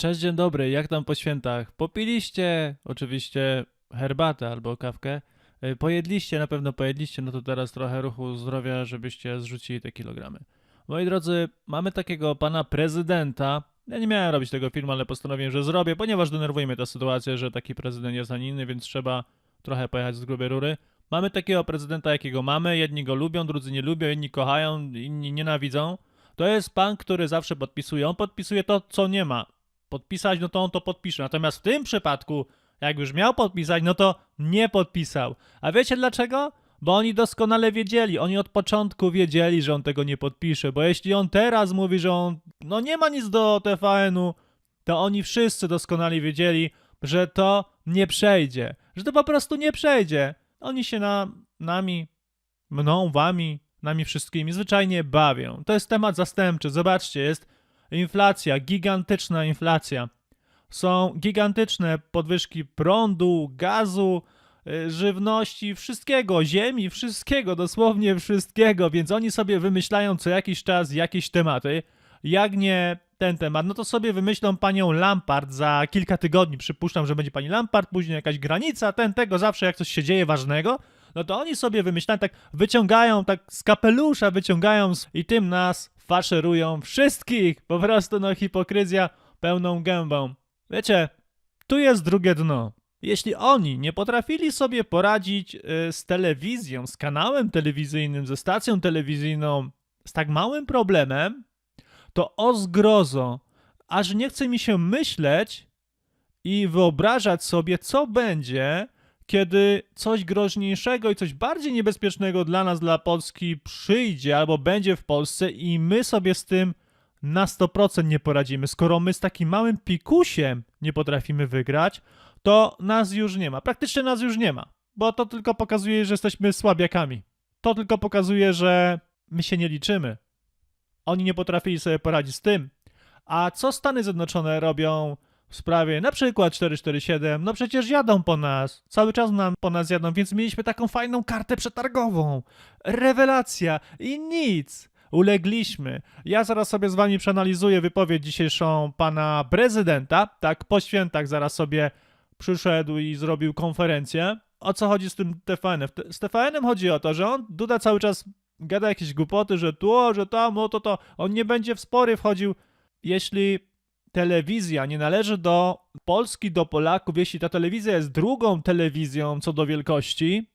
Cześć, dzień dobry, jak tam po świętach? Popiliście oczywiście herbatę albo kawkę. Y, Pojedliście, na pewno pojedliście, no to teraz trochę ruchu zdrowia, żebyście zrzucili te kilogramy. Moi drodzy, mamy takiego pana prezydenta. Ja nie miałem robić tego filmu, ale postanowiłem, że zrobię, ponieważ denerwuje mnie ta sytuacja, że taki prezydent jest, inny, więc trzeba trochę pojechać z grubej rury. Mamy takiego prezydenta, jakiego mamy. Jedni go lubią, drudzy nie lubią, inni kochają, inni nienawidzą. To jest pan, który zawsze podpisuje. On podpisuje to, co nie ma podpisać, no to on to podpisze. Natomiast w tym przypadku, jak już miał podpisać, no to nie podpisał. A wiecie dlaczego? Bo oni doskonale wiedzieli, oni od początku wiedzieli, że on tego nie podpisze, bo jeśli on teraz mówi, że on no nie ma nic do TVN-u, to oni wszyscy doskonale wiedzieli, że to nie przejdzie, że to po prostu nie przejdzie. Oni się na nami, mną, wami, nami wszystkimi zwyczajnie bawią. To jest temat zastępczy. Zobaczcie, jest inflacja, gigantyczna inflacja. Są gigantyczne podwyżki prądu, gazu, y, żywności, wszystkiego, ziemi, wszystkiego, dosłownie wszystkiego, więc oni sobie wymyślają co jakiś czas jakieś tematy. Jak nie ten temat, no to sobie wymyślą panią Lampard za kilka tygodni. Przypuszczam, że będzie pani Lampard, później jakaś granica, ten, tego, zawsze jak coś się dzieje ważnego, no to oni sobie wymyślają, tak wyciągają, tak z kapelusza wyciągają i tym nas faszerują wszystkich. Po prostu no hipokryzja pełną gębą. Wiecie, tu jest drugie dno. Jeśli oni nie potrafili sobie poradzić y, z telewizją, z kanałem telewizyjnym, ze stacją telewizyjną, z tak małym problemem, to o zgrozo, aż nie chce mi się myśleć i wyobrażać sobie, co będzie, kiedy coś groźniejszego i coś bardziej niebezpiecznego dla nas, dla Polski przyjdzie albo będzie w Polsce i my sobie z tym na 100% nie poradzimy. Skoro my z takim małym pikusiem nie potrafimy wygrać, to nas już nie ma. Praktycznie nas już nie ma, bo to tylko pokazuje, że jesteśmy słabiakami. To tylko pokazuje, że my się nie liczymy. Oni nie potrafili sobie poradzić z tym. A co Stany Zjednoczone robią w sprawie na przykład 447? No przecież jadą po nas. Cały czas nam po nas jadą, więc mieliśmy taką fajną kartę przetargową. Rewelacja i nic. Ulegliśmy. Ja zaraz sobie z wami przeanalizuję wypowiedź dzisiejszą pana prezydenta. Tak, po świętach zaraz sobie przyszedł i zrobił konferencję. O co chodzi z tym TVN-em? Z TVN-em chodzi o to, że on, Duda cały czas gada jakieś głupoty, że tu, że tam, o to, to. On nie będzie w spory wchodził. Jeśli telewizja nie należy do Polski, do Polaków, jeśli ta telewizja jest drugą telewizją co do wielkości,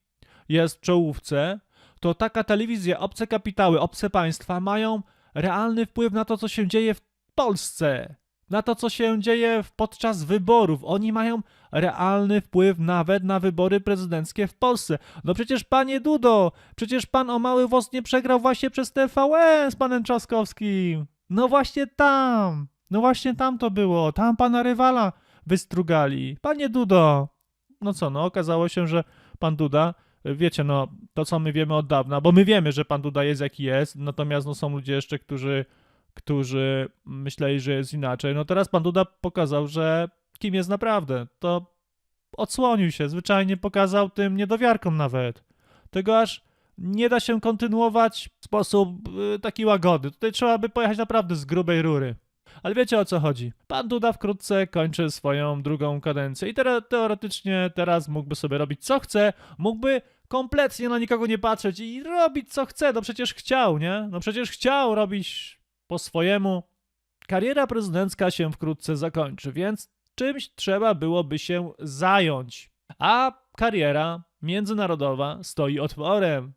jest w czołówce, to taka telewizja, obce kapitały, obce państwa mają realny wpływ na to, co się dzieje w Polsce, na to, co się dzieje podczas wyborów. Oni mają realny wpływ nawet na wybory prezydenckie w Polsce. No przecież panie Dudo, przecież pan o mały włos nie przegrał właśnie przez TVN z panem Trzaskowskim. No właśnie tam, no właśnie tam to było, tam pana rywala wystrugali. Panie Dudo. No co, no okazało się, że pan Duda, wiecie, no to co my wiemy od dawna, bo my wiemy, że pan Duda jest jaki jest, natomiast no są ludzie jeszcze, którzy, którzy myśleli, że jest inaczej. No teraz pan Duda pokazał, że kim jest naprawdę. To odsłonił się, zwyczajnie pokazał tym niedowiarkom nawet. Tego aż nie da się kontynuować w sposób y, taki łagodny. Tutaj trzeba by pojechać naprawdę z grubej rury. Ale wiecie o co chodzi. Pan Duda wkrótce kończy swoją drugą kadencję i teraz teoretycznie teraz mógłby sobie robić co chce, mógłby kompletnie na nikogo nie patrzeć i robić co chce. No przecież chciał, nie? No przecież chciał robić po swojemu. Kariera prezydencka się wkrótce zakończy, więc czymś trzeba byłoby się zająć. A kariera międzynarodowa stoi otworem.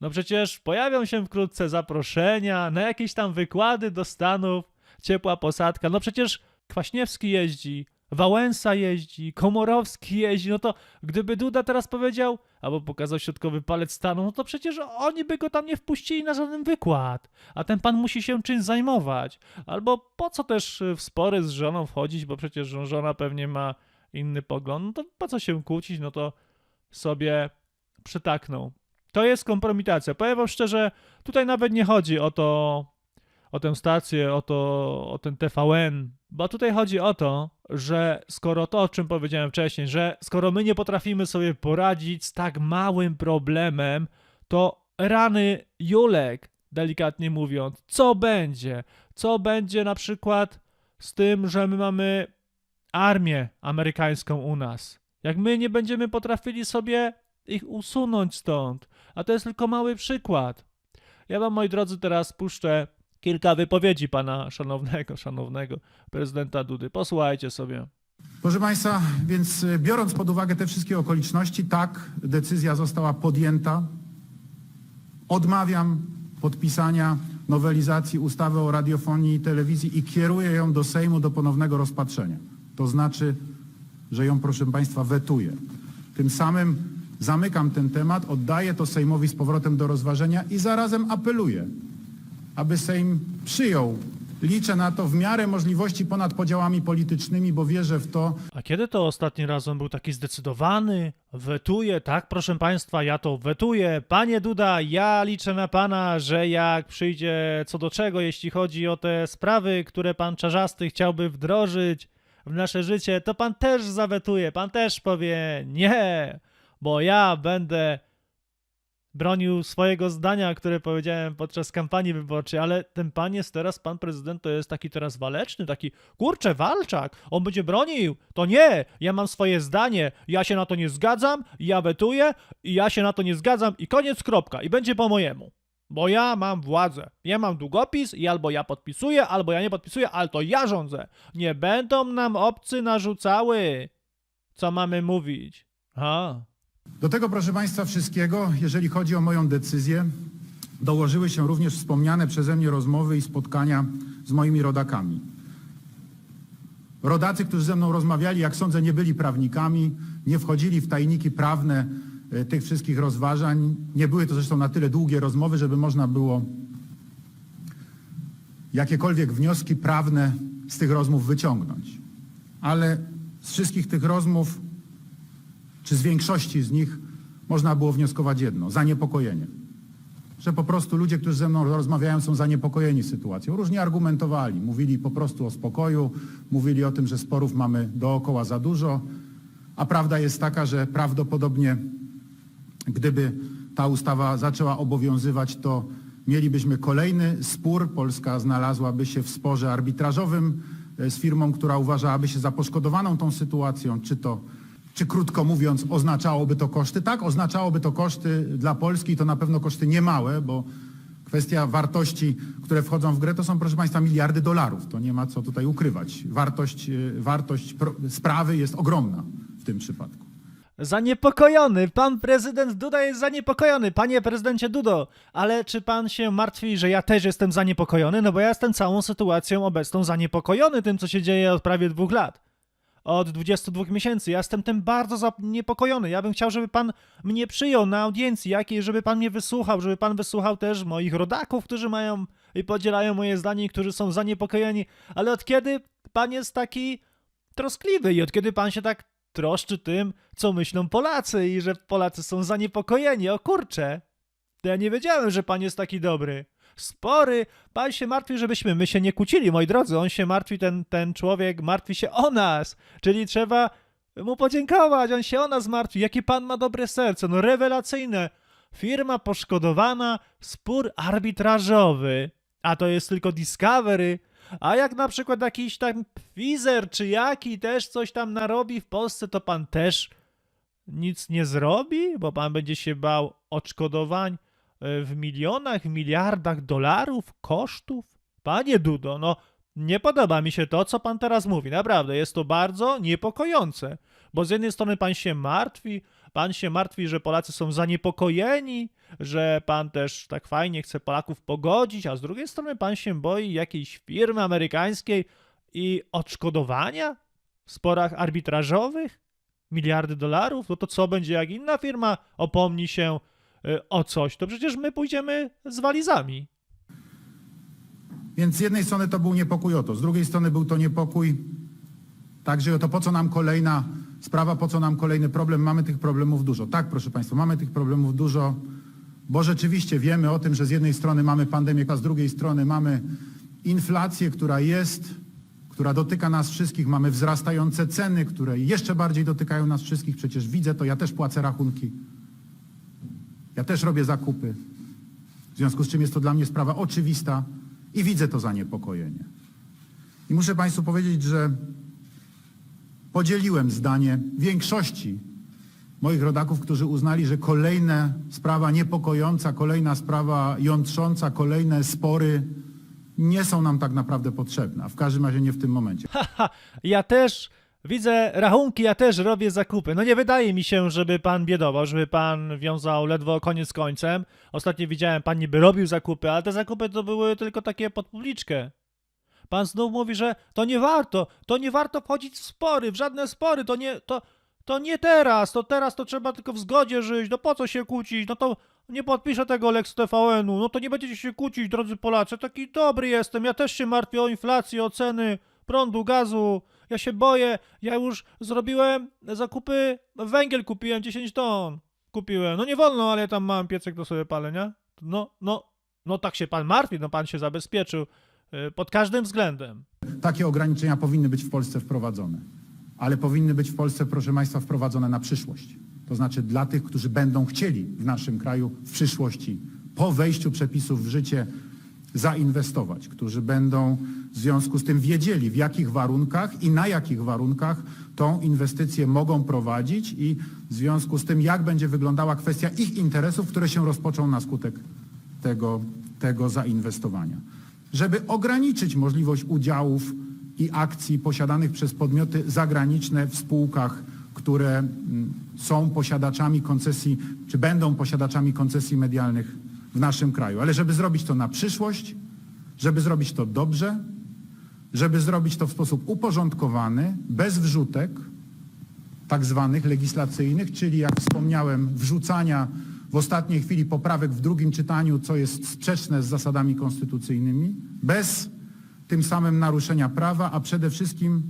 No przecież pojawią się wkrótce zaproszenia na jakieś tam wykłady do Stanów, ciepła posadka. No przecież Kwaśniewski jeździ, Wałęsa jeździ, Komorowski jeździ. No to gdyby Duda teraz powiedział, albo pokazał środkowy palec stanu, no to przecież oni by go tam nie wpuścili na żaden wykład. A ten pan musi się czymś zajmować. Albo po co też w spory z żoną wchodzić, bo przecież żona pewnie ma inny pogląd. No to po co się kłócić, no to sobie przytaknął. To jest kompromitacja. Powiem wam szczerze, tutaj nawet nie chodzi o to, o tę stację, o to, o ten TVN, bo tutaj chodzi o to, że skoro to, o czym powiedziałem wcześniej, że skoro my nie potrafimy sobie poradzić z tak małym problemem, to rany Julek, delikatnie mówiąc, co będzie? Co będzie na przykład z tym, że my mamy armię amerykańską u nas. Jak my nie będziemy potrafili sobie ich usunąć stąd. A to jest tylko mały przykład. Ja wam, moi drodzy, teraz puszczę kilka wypowiedzi pana szanownego, szanownego prezydenta Dudy. Posłuchajcie sobie. Proszę Państwa, więc y, biorąc pod uwagę te wszystkie okoliczności, tak, decyzja została podjęta. Odmawiam podpisania nowelizacji ustawy o radiofonii i telewizji i kieruję ją do Sejmu do ponownego rozpatrzenia. To znaczy, że ją, proszę Państwa, wetuję. Tym samym zamykam ten temat, oddaję to Sejmowi z powrotem do rozważenia i zarazem apeluję, aby Sejm przyjął. Liczę na to w miarę możliwości ponad podziałami politycznymi, bo wierzę w to, A kiedy to ostatni raz on był taki zdecydowany? Wetuje, tak, proszę państwa, ja to wetuję. Panie Duda, ja liczę na pana, że jak przyjdzie co do czego, jeśli chodzi o te sprawy, które pan Czarzasty chciałby wdrożyć w nasze życie, to pan też zawetuje, pan też powie nie, bo ja będę bronił swojego zdania, które powiedziałem podczas kampanii wyborczej, ale ten pan jest teraz, pan prezydent to jest taki teraz waleczny, taki kurczę, walczak, on będzie bronił, to nie, ja mam swoje zdanie, ja się na to nie zgadzam, ja wetuję i ja się na to nie zgadzam i koniec, kropka, i będzie po mojemu. Bo ja mam władzę, ja mam długopis i albo ja podpisuję, albo ja nie podpisuję, ale to ja rządzę. Nie będą nam obcy narzucały, co mamy mówić. A. Do tego, proszę Państwa, wszystkiego, jeżeli chodzi o moją decyzję, dołożyły się również wspomniane przeze mnie rozmowy i spotkania z moimi rodakami. Rodacy, którzy ze mną rozmawiali, jak sądzę, nie byli prawnikami, nie wchodzili w tajniki prawne e, tych wszystkich rozważań. Nie były to zresztą na tyle długie rozmowy, żeby można było jakiekolwiek wnioski prawne z tych rozmów wyciągnąć. Ale z wszystkich tych rozmów czy z większości z nich można było wnioskować jedno, zaniepokojenie. Że po prostu ludzie, którzy ze mną rozmawiają, są zaniepokojeni sytuacją. Różnie argumentowali, mówili po prostu o spokoju, mówili o tym, że sporów mamy dookoła za dużo, a prawda jest taka, że prawdopodobnie gdyby ta ustawa zaczęła obowiązywać, to mielibyśmy kolejny spór. Polska znalazłaby się w sporze arbitrażowym e, z firmą, która uważałaby się za poszkodowaną tą sytuacją, czy to czy krótko mówiąc oznaczałoby to koszty? Tak, oznaczałoby to koszty dla Polski i to na pewno koszty niemałe, bo kwestia wartości, które wchodzą w grę, to są proszę Państwa miliardy dolarów. To nie ma co tutaj ukrywać. Wartość, y, wartość sprawy jest ogromna w tym przypadku. Zaniepokojony. Pan prezydent Duda jest zaniepokojony. Panie prezydencie Dudo, ale czy pan się martwi, że ja też jestem zaniepokojony? No bo ja jestem całą sytuacją obecną zaniepokojony tym, co się dzieje od prawie dwóch lat. Od 22 miesięcy. Ja jestem tym bardzo zaniepokojony. Ja bym chciał, żeby pan mnie przyjął na audiencji jakiej, żeby pan mnie wysłuchał, żeby pan wysłuchał też moich rodaków, którzy mają i podzielają moje zdanie którzy są zaniepokojeni. Ale od kiedy pan jest taki troskliwy i od kiedy pan się tak troszczy tym, co myślą Polacy i że Polacy są zaniepokojeni. O kurcze, to ja nie wiedziałem, że pan jest taki dobry. Spory, pan się martwi, żebyśmy my się nie kłócili, moi drodzy. On się martwi, ten, ten człowiek martwi się o nas, czyli trzeba mu podziękować, on się o nas martwi. Jakie pan ma dobre serce, no rewelacyjne. Firma poszkodowana, spór arbitrażowy, a to jest tylko Discovery. A jak na przykład jakiś tam Pfizer czy jaki też coś tam narobi w Polsce, to pan też nic nie zrobi, bo pan będzie się bał odszkodowań w milionach, w miliardach dolarów kosztów? Panie Dudo, no nie podoba mi się to, co pan teraz mówi. Naprawdę, jest to bardzo niepokojące, bo z jednej strony pan się martwi, pan się martwi, że Polacy są zaniepokojeni, że pan też tak fajnie chce Polaków pogodzić, a z drugiej strony pan się boi jakiejś firmy amerykańskiej i odszkodowania w sporach arbitrażowych? Miliardy dolarów? No to co będzie, jak inna firma opomni się o coś? To przecież my pójdziemy z walizami. Więc z jednej strony to był niepokój o to, z drugiej strony był to niepokój także o to, po co nam kolejna sprawa, po co nam kolejny problem. Mamy tych problemów dużo. Tak, proszę Państwa, mamy tych problemów dużo, bo rzeczywiście wiemy o tym, że z jednej strony mamy pandemię, a z drugiej strony mamy inflację, która jest, która dotyka nas wszystkich. Mamy wzrastające ceny, które jeszcze bardziej dotykają nas wszystkich. Przecież widzę to, ja też płacę rachunki. Ja też robię zakupy. W związku z czym jest to dla mnie sprawa oczywista i widzę to zaniepokojenie. I muszę Państwu powiedzieć, że podzieliłem zdanie większości moich rodaków, którzy uznali, że kolejna sprawa niepokojąca, kolejna sprawa jątrząca, kolejne spory nie są nam tak naprawdę potrzebne, a w każdym razie nie w tym momencie. Haha, ja też widzę rachunki, ja też robię zakupy. No nie wydaje mi się, żeby pan biedował, żeby pan wiązał ledwo koniec z końcem. Ostatnio widziałem, pan niby robił zakupy, ale te zakupy to były tylko takie pod publiczkę. Pan znów mówi, że to nie warto, to nie warto wchodzić w spory, w żadne spory, to nie, to, to nie teraz, to teraz to trzeba tylko w zgodzie żyć, no po co się kłócić, no to nie podpiszę tego Lex TVN-u, no to nie będziecie się kłócić, drodzy Polacy, taki dobry jestem, ja też się martwię o inflację, o ceny prądu, gazu, ja się boję, ja już zrobiłem zakupy, węgiel kupiłem 10 ton, kupiłem, no nie wolno, ale ja tam mam piecek, to sobie palę, nie? No, no, no tak się pan martwi, no pan się zabezpieczył y, pod każdym względem. Takie ograniczenia powinny być w Polsce wprowadzone, ale powinny być w Polsce, proszę Państwa, wprowadzone na przyszłość. To znaczy dla tych, którzy będą chcieli w naszym kraju w przyszłości, po wejściu przepisów w życie, zainwestować, którzy będą w związku z tym wiedzieli, w jakich warunkach i na jakich warunkach tą inwestycję mogą prowadzić i w związku z tym, jak będzie wyglądała kwestia ich interesów, które się rozpoczą na skutek tego, tego zainwestowania. Żeby ograniczyć możliwość udziałów i akcji posiadanych przez podmioty zagraniczne w spółkach, które mm, są posiadaczami koncesji, czy będą posiadaczami koncesji medialnych w naszym kraju. Ale żeby zrobić to na przyszłość, żeby zrobić to dobrze, żeby zrobić to w sposób uporządkowany, bez wrzutek, tak zwanych legislacyjnych, czyli jak wspomniałem, wrzucania w ostatniej chwili poprawek w drugim czytaniu, co jest sprzeczne z zasadami konstytucyjnymi, bez tym samym naruszenia prawa, a przede wszystkim,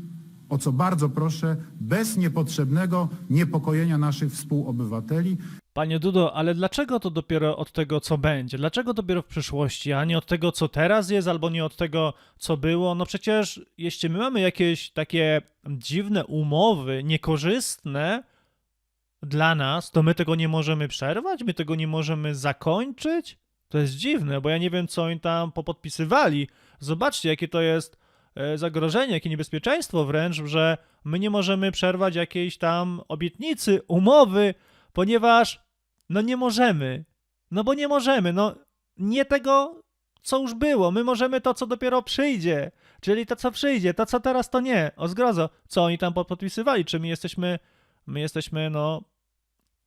o co bardzo proszę, bez niepotrzebnego niepokojenia naszych współobywateli. Panie Dudo, ale dlaczego to dopiero od tego, co będzie? Dlaczego dopiero w przyszłości, a nie od tego, co teraz jest, albo nie od tego, co było? No przecież, jeśli my mamy jakieś takie dziwne umowy, niekorzystne dla nas, to my tego nie możemy przerwać? My tego nie możemy zakończyć? To jest dziwne, bo ja nie wiem, co oni tam popodpisywali. Zobaczcie, jakie to jest e, zagrożenie, jakie niebezpieczeństwo wręcz, że my nie możemy przerwać jakiejś tam obietnicy, umowy, ponieważ no nie możemy. No bo nie możemy, no nie tego, co już było. My możemy to, co dopiero przyjdzie. Czyli to, co przyjdzie, to, co teraz, to nie. O zgrozo. Co oni tam podpisywali? Czy my jesteśmy, my jesteśmy, no...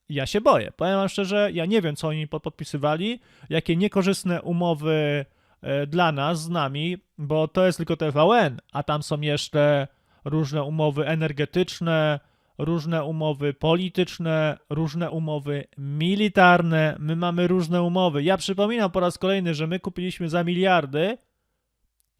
Ja się boję. Powiem wam szczerze, ja nie wiem, co oni podpisywali, jakie niekorzystne umowy e, dla nas, z nami, bo to jest tylko TVN, a tam są jeszcze różne umowy energetyczne, różne umowy polityczne, różne umowy militarne. My mamy różne umowy. Ja przypominam po raz kolejny, że my kupiliśmy za miliardy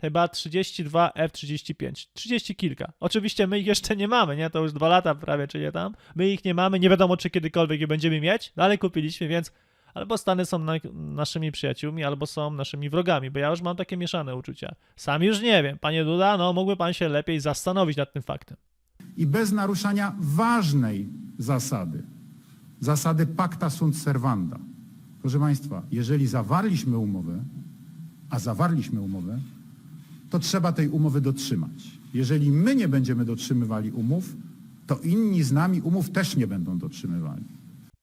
chyba 32 F-35. 30 kilka. Oczywiście my ich jeszcze nie mamy, nie? To już dwa lata prawie, czy nie tam. My ich nie mamy, nie wiadomo, czy kiedykolwiek je będziemy mieć, no ale kupiliśmy, więc albo Stany są na, naszymi przyjaciółmi, albo są naszymi wrogami, bo ja już mam takie mieszane uczucia. Sam już nie wiem. Panie Duda, no mógłby pan się lepiej zastanowić nad tym faktem. I bez naruszania ważnej zasady, zasady pacta sunt servanda. Proszę Państwa, jeżeli zawarliśmy umowę, a zawarliśmy umowę, to trzeba tej umowy dotrzymać. Jeżeli my nie będziemy dotrzymywali umów, to inni z nami umów też nie będą dotrzymywali.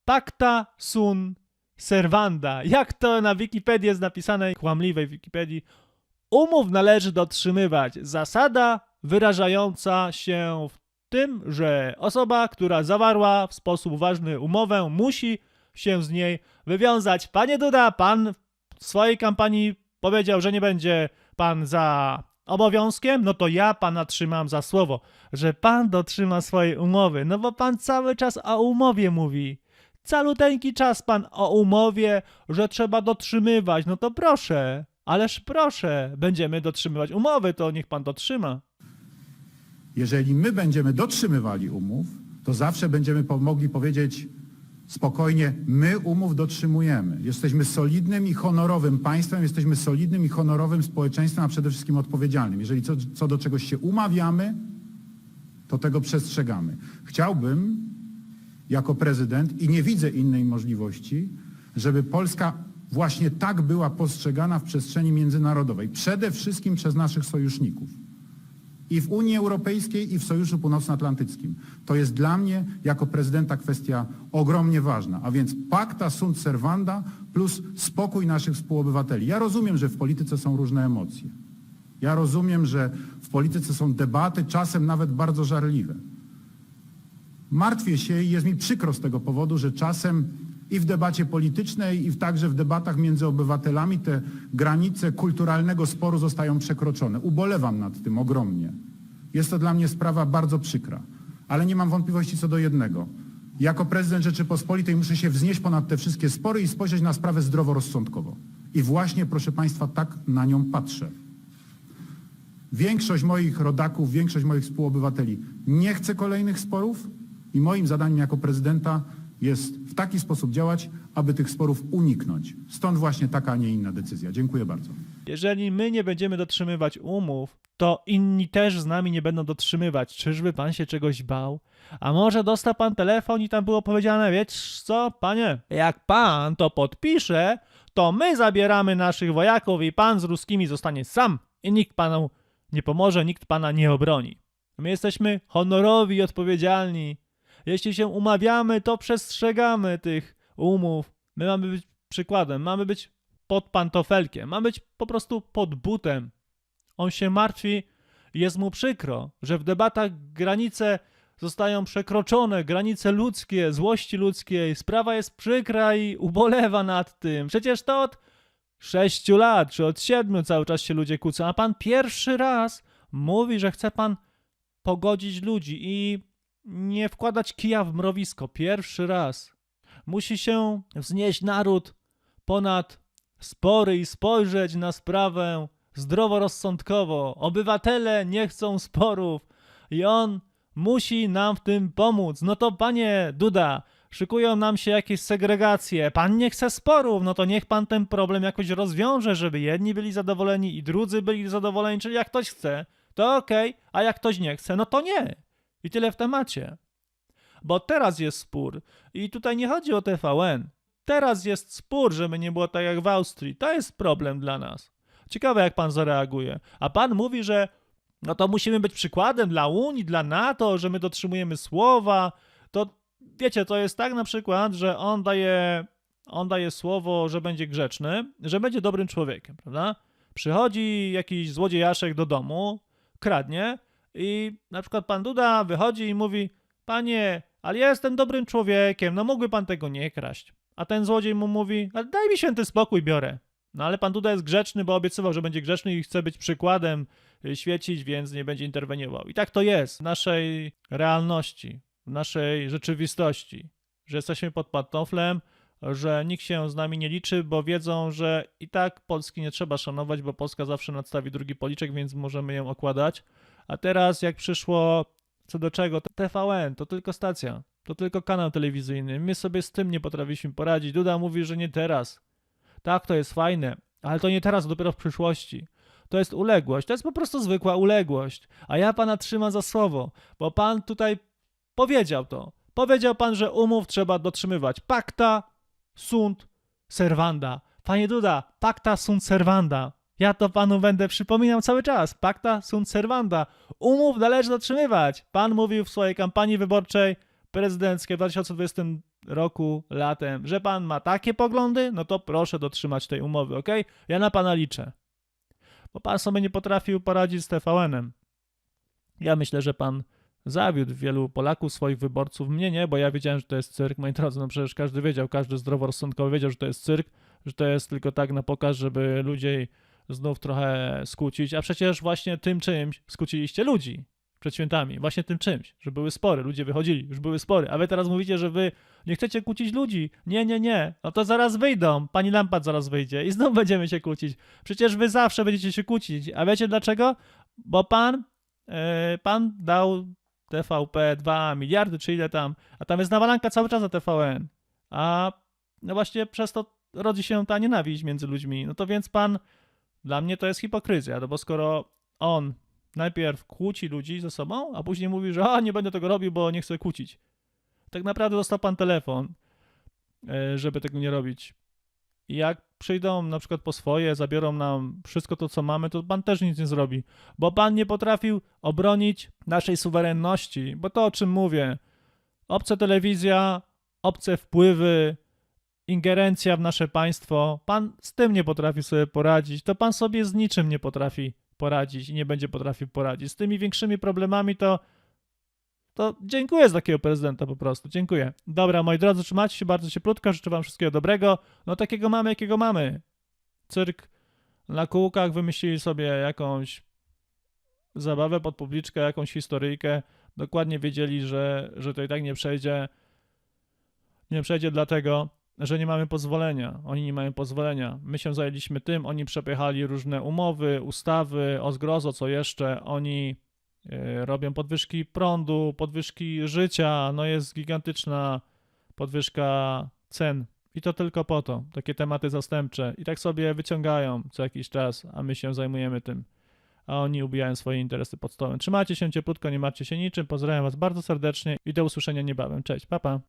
Pacta sun servanda. Jak to na Wikipedii jest napisane, kłamliwej Wikipedii. Umów należy dotrzymywać. Zasada wyrażająca się w tym, że osoba, która zawarła w sposób ważny umowę, musi się z niej wywiązać. Panie Duda, pan w swojej kampanii powiedział, że nie będzie pan za obowiązkiem, no to ja pana trzymam za słowo, że pan dotrzyma swojej umowy, no bo pan cały czas o umowie mówi. Caluteńki czas pan o umowie, że trzeba dotrzymywać, no to proszę, ależ proszę, będziemy dotrzymywać umowy, to niech pan dotrzyma. Jeżeli my będziemy dotrzymywali umów, to zawsze będziemy mogli powiedzieć spokojnie, my umów dotrzymujemy. Jesteśmy solidnym i honorowym państwem, jesteśmy solidnym i honorowym społeczeństwem, a przede wszystkim odpowiedzialnym. Jeżeli co, co do czegoś się umawiamy, to tego przestrzegamy. Chciałbym jako prezydent i nie widzę innej możliwości, żeby Polska właśnie tak była postrzegana w przestrzeni międzynarodowej. Przede wszystkim przez naszych sojuszników. I w Unii Europejskiej, i w Sojuszu Północnoatlantyckim. To jest dla mnie jako prezydenta kwestia ogromnie ważna. A więc pacta sunt servanda plus spokój naszych współobywateli. Ja rozumiem, że w polityce są różne emocje. Ja rozumiem, że w polityce są debaty, czasem nawet bardzo żarliwe. Martwię się i jest mi przykro z tego powodu, że czasem i w debacie politycznej, i w, także w debatach między obywatelami te granice kulturalnego sporu zostają przekroczone. Ubolewam nad tym ogromnie. Jest to dla mnie sprawa bardzo przykra. Ale nie mam wątpliwości co do jednego. Jako prezydent Rzeczypospolitej muszę się wznieść ponad te wszystkie spory i spojrzeć na sprawę zdroworozsądkowo. I właśnie, proszę Państwa, tak na nią patrzę. Większość moich rodaków, większość moich współobywateli nie chce kolejnych sporów i moim zadaniem jako prezydenta jest w taki sposób działać, aby tych sporów uniknąć. Stąd właśnie taka, a nie inna decyzja. Dziękuję bardzo. Jeżeli my nie będziemy dotrzymywać umów, to inni też z nami nie będą dotrzymywać. Czyżby pan się czegoś bał? A może dostał pan telefon i tam było powiedziane, wiesz co, panie, jak pan to podpisze, to my zabieramy naszych wojaków i pan z ruskimi zostanie sam i nikt panu nie pomoże, nikt pana nie obroni. My jesteśmy honorowi i odpowiedzialni. Jeśli się umawiamy, to przestrzegamy tych umów. My mamy być przykładem, mamy być pod pantofelkiem, mamy być po prostu pod butem. On się martwi, jest mu przykro, że w debatach granice zostają przekroczone, granice ludzkie, złości ludzkiej. Sprawa jest przykra i ubolewa nad tym. Przecież to od sześciu lat, czy od siedmiu cały czas się ludzie kłócą, a pan pierwszy raz mówi, że chce pan pogodzić ludzi i nie wkładać kija w mrowisko. Pierwszy raz. Musi się wznieść naród ponad spory i spojrzeć na sprawę zdroworozsądkowo. Obywatele nie chcą sporów i on musi nam w tym pomóc. No to panie Duda, szykują nam się jakieś segregacje. Pan nie chce sporów, no to niech pan ten problem jakoś rozwiąże, żeby jedni byli zadowoleni i drudzy byli zadowoleni, czyli jak ktoś chce, to okej, a jak ktoś nie chce, no to nie. I tyle w temacie. Bo teraz jest spór i tutaj nie chodzi o TVN. Teraz jest spór, żeby nie było tak jak w Austrii. To jest problem dla nas. Ciekawe, jak pan zareaguje. A pan mówi, że no to musimy być przykładem dla Unii, dla NATO, że my dotrzymujemy słowa. To wiecie, to jest tak na przykład, że on daje, on daje słowo, że będzie grzeczny, że będzie dobrym człowiekiem, prawda? Przychodzi jakiś złodziejaszek do domu, kradnie i na przykład pan Duda wychodzi i mówi: Panie, ale ja jestem dobrym człowiekiem, no mógłby pan tego nie kraść. A ten złodziej mu mówi: Ale daj mi święty spokój, biorę. No ale pan Duda jest grzeczny, bo obiecywał, że będzie grzeczny i chce być przykładem, y, świecić, więc nie będzie interweniował. I tak to jest w naszej realności, w naszej rzeczywistości, że jesteśmy pod pantoflem, że nikt się z nami nie liczy, bo wiedzą, że i tak Polski nie trzeba szanować, bo Polska zawsze nadstawi drugi policzek, więc możemy ją okładać. A teraz jak przyszło co do czego, to TVN to tylko stacja, to tylko kanał telewizyjny. My sobie z tym nie potrafiliśmy poradzić. Duda mówi, że nie teraz. Tak, to jest fajne, ale to nie teraz, dopiero w przyszłości. To jest uległość, to jest po prostu zwykła uległość. A ja pana trzymam za słowo, bo pan tutaj powiedział to. Powiedział pan, że umów trzeba dotrzymywać. Pacta sunt servanda. Panie Duda, pacta sunt servanda. Ja to panu będę przypominał cały czas. Pacta sunt servanda. Umów należy dotrzymywać. Pan mówił w swojej kampanii wyborczej prezydenckiej w 2020 roku, latem, że pan ma takie poglądy, no to proszę dotrzymać tej umowy, ok? Ja na pana liczę. Bo pan sobie nie potrafił poradzić z TVN-em. Ja myślę, że pan zawiódł wielu Polaków, swoich wyborców. Mnie nie, bo ja wiedziałem, że to jest cyrk. Moi drodzy, no przecież każdy wiedział, każdy zdroworozsądkowy wiedział, że to jest cyrk, że to jest tylko tak na pokaz, żeby ludzi znów trochę skłócić, a przecież właśnie tym czymś skłóciliście ludzi przed świętami. Właśnie tym czymś, że były spory, ludzie wychodzili, już były spory, a wy teraz mówicie, że wy nie chcecie kłócić ludzi. Nie, nie, nie. No to zaraz wyjdą. Pani Lampad zaraz wyjdzie i znów będziemy się kłócić. Przecież wy zawsze będziecie się kłócić. A wiecie dlaczego? Bo pan, yy, pan dał TVP 2 miliardy, czy ile tam, a tam jest nawalanka cały czas na TVN. A no właśnie przez to rodzi się ta nienawiść między ludźmi. No to więc pan, dla mnie to jest hipokryzja, no bo skoro on najpierw kłóci ludzi ze sobą, a później mówi, że a nie będę tego robił, bo nie chcę kłócić. Tak naprawdę dostał pan telefon, e, żeby tego nie robić. Jak przyjdą na przykład po swoje, zabiorą nam wszystko to, co mamy, to pan też nic nie zrobi, bo pan nie potrafił obronić naszej suwerenności, bo to o czym mówię, obca telewizja, obce wpływy, ingerencja w nasze państwo, pan z tym nie potrafi sobie poradzić, to pan sobie z niczym nie potrafi poradzić i nie będzie potrafił poradzić. Z tymi większymi problemami to to dziękuję z takiego prezydenta po prostu, dziękuję. Dobra, moi drodzy, trzymajcie się bardzo cieplutko, życzę wam wszystkiego dobrego. No takiego mamy, jakiego mamy. Cyrk na kółkach wymyślili sobie jakąś zabawę pod publiczkę, jakąś historyjkę. Dokładnie wiedzieli, że, że to i tak nie przejdzie. Nie przejdzie dlatego, że nie mamy pozwolenia. Oni nie mają pozwolenia. My się zajęliśmy tym, oni przepychali różne umowy, ustawy, o zgrozo, co jeszcze. Oni e, robią podwyżki prądu, podwyżki życia, no jest gigantyczna podwyżka cen. I to tylko po to, takie tematy zastępcze. I tak sobie wyciągają co jakiś czas, a my się zajmujemy tym. A oni ubijają swoje interesy pod stołem. Trzymajcie się cieplutko, nie martwcie się niczym. Pozdrawiam Was bardzo serdecznie i do usłyszenia niebawem. Cześć, papa. Pa.